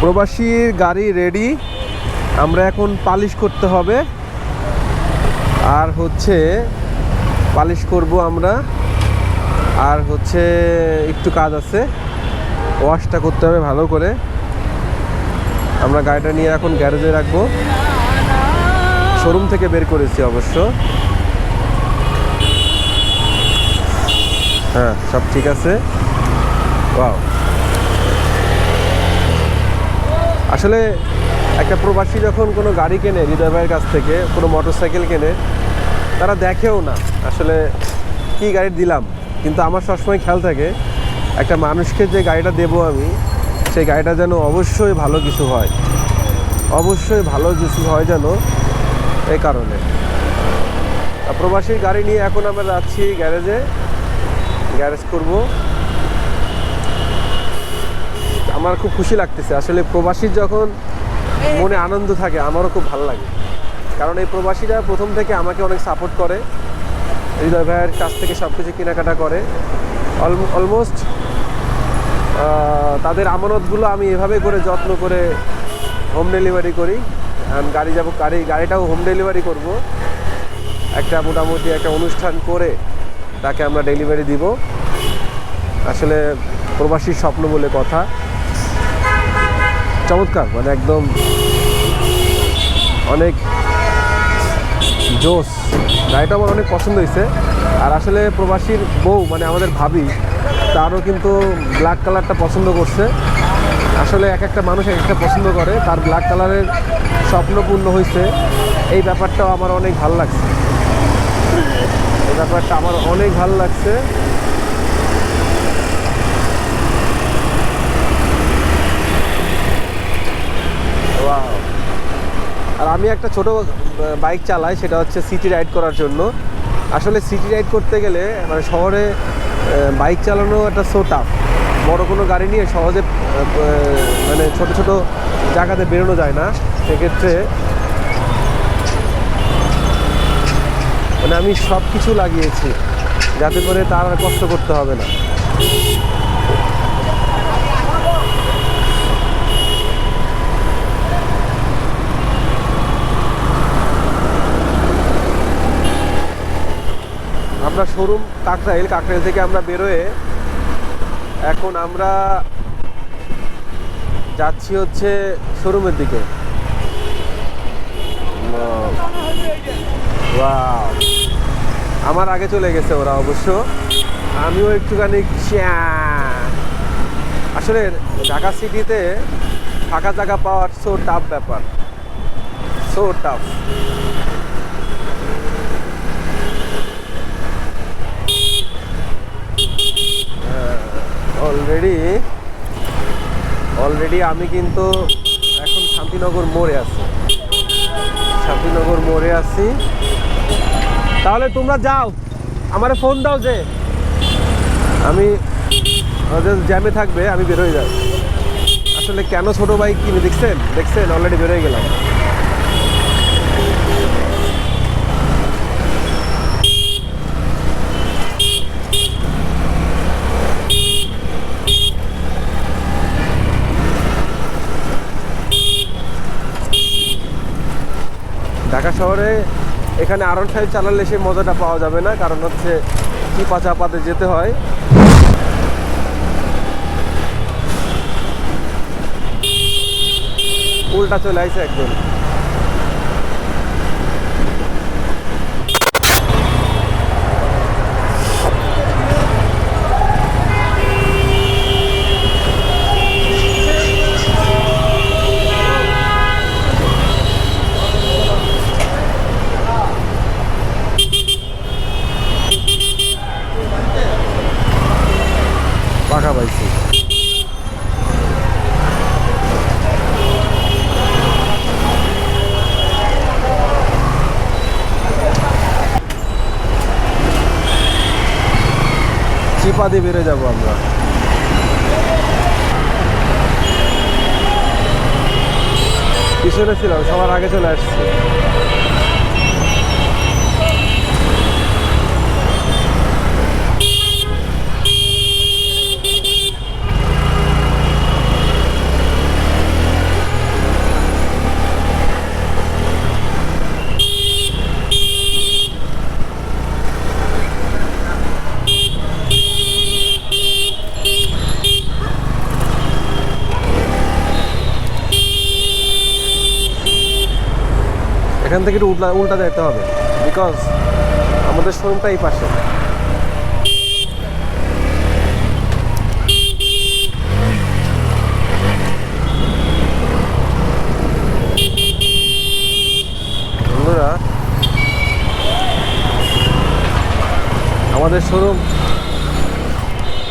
প্রবাসীর গাড়ি রেডি আমরা এখন পালিশ করতে হবে। আর হচ্ছে পালিশ করব আমরা। আর হচ্ছে একটু কাজ আছে। ওয়াশটা করতে হবে ভালো করে। আমরা গাড়িটা নিয়ে এখন গ্যারেজে রাখব। শোরুম থেকে বের করেছি অবশ্য। হ্যাঁ সব ঠিক আছে। ওয়াও। আসলে একটা প্রবাসী যখন কোনো গাড়ি কেনে, হৃদয় ভাইয়ের কাছ থেকে, কোনো মোটর সাইকেল কেনে, তারা দেখেও না আসলে কি গাড়ি দিলাম। কিন্তু আমার সবসময় খেয়াল থাকে, একটা মানুষকে যে গাড়িটা দেবো আমি, সেই গাড়িটা যেন অবশ্যই ভালো কিছু হয়। অবশ্যই ভালো কিছু হয় যেন এই কারণে। প্রবাসীর গাড়ি নিয়ে এখন আমরা যাচ্ছি গ্যারেজে। গ্যারেজ করব। আমার খুব খুশি লাগতেছে। আসলে প্রবাসীর যখন মনে আনন্দ থাকে, আমারও খুব ভালো লাগে। কারণ এই প্রবাসীরা প্রথম থেকে আমাকে অনেক সাপোর্ট করে। হৃদয় ভাইয়ের কাছ থেকে সব কিছু কেনাকাটা করে। অলমোস্ট তাদের আমানতগুলো আমি এভাবে করে যত্ন করে হোম ডেলিভারি করি। গাড়ি যাব, গাড়ি, গাড়িটাও হোম ডেলিভারি করব। একটা মোটামুটি একটা অনুষ্ঠান করে তাকে আমরা ডেলিভারি দিব। আসলে প্রবাসীর স্বপ্ন বলে কথা। চমৎকার মানে একদম অনেক জোস গাড়িটা আমার অনেক পছন্দ হয়েছে। আর আসলে প্রবাসীর বউ মানে আমাদের ভাবি, তারও কিন্তু ব্ল্যাক কালারটা পছন্দ করছে। আসলে এক একটা মানুষ এক একটা পছন্দ করে, তার ব্ল্যাক কালারের স্বপ্ন পূর্ণ হয়েছে। এই ব্যাপারটাও আমার অনেক ভালো লাগছে। এই ব্যাপারটা আমার অনেক ভালো লাগছে। আর আমি একটা ছোট বাইক চালাই, সেটা হচ্ছে সিটি রাইড করার জন্য। আসলে সিটি রাইড করতে গেলে মানে শহরে বাইক চালানো একটা সো টাফ বড় কোনো গাড়ি নিয়ে সহজে মানে ছোট ছোট জায়গাতে বেরোনো যায় না। সেক্ষেত্রে মানে আমি সব কিছু লাগিয়েছি, যাতে করে তার আর কষ্ট করতে হবে না। আমরা শোরুম কাকরাইল কাকরাইল থেকে আমরা বেরোয়ে এখন আমরা যাচ্ছি হচ্ছে শোরুমের দিকে. আমার আগে চলে গেছে ওরা অবশ্য। আমিও একটুখানি আসলে ঢাকা সিটিতে ফাঁকা জায়গা পাওয়ার সো টাফ ব্যাপার। সো টাফ অলরেডি অলরেডি আমি কিন্তু এখন শান্তিনগর মোড়ে আছি। শান্তিনগর মোড়ে আছি। তাহলে তোমরা যাও। আমারে ফোন দাও যে। আমি জ্যামে থাকবে, আমি বেরোয় যাই আসলে কেন ছোট বাইক কিনে, দেখছেন? দেখছেন? অলরেডি বেরোয় গেলাম। ঢাকা শহরে এখানে আরন ফাইভ চালালে সেই মজাটা পাওয়া যাবে না, কারণ হচ্ছে চিপা চাপাতে যেতে হয়। উল্টা চলে আসে একদম। চিপা বেড়ে যাব আমরা। পিছনে ছিলাম সবার আগে চলে আসছি। এখান থেকে একটু উল্টা উল্টা যেতে হবে। বিকজ আমাদের শোরুমটা এই পাশে। আমাদের শোরুম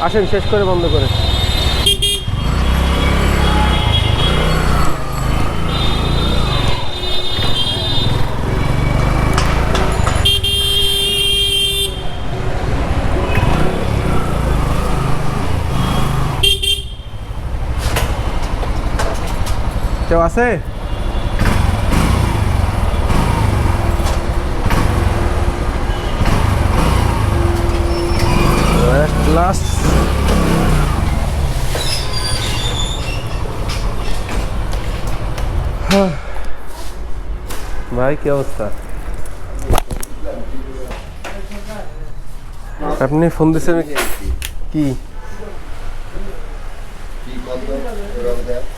আসেন, শেষ করে বন্ধ করে। কেউ আছে লাস্ট ভাই কি অবস্থা আপনি ফোন দিচ্ছেন কি কি কত রং দেয়